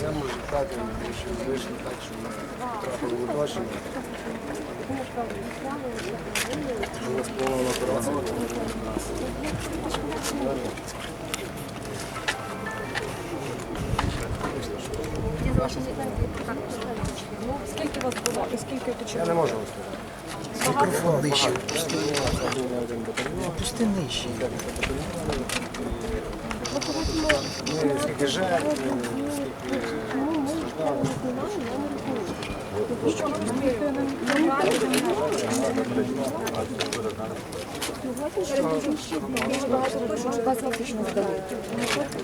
сказати, що вийшло так, що ми потрапили в оточення. Була спланована операція у нас. Скільки вас було і скільки Я почали? не можу вам сказати. Мікрофон нижче. Пусти нижче. І скільки жертв, скільки.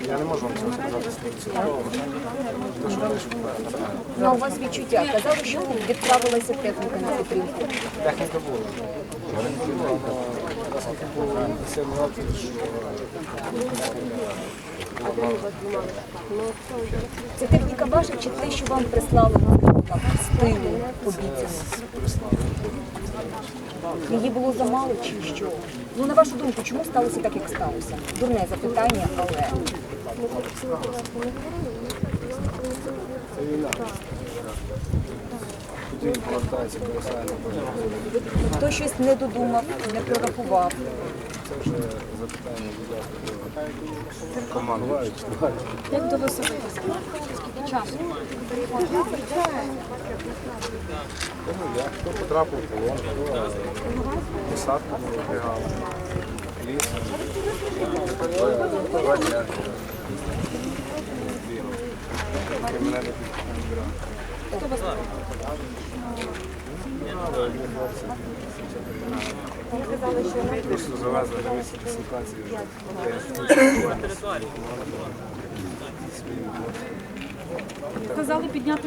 Я не можу вам цього сказати ми Ну, у вас відчуття. Казали, що відправилася техніка на підтримку. техніка була. Це техніка ваша чи те, що вам прислали там, з тилу обіцяно? Її було замало чи що? Ну, на вашу думку, чому сталося так, як сталося? Дурне запитання, але це війна. Хто щось не додумав, не прорахував. Це вже запитання, будь ласка. Як до вас Скільки часу? Тому я хто потрапив в полон, хто посадка не вибігала, ліс. Два дня. Хто вас дислокації казали підняти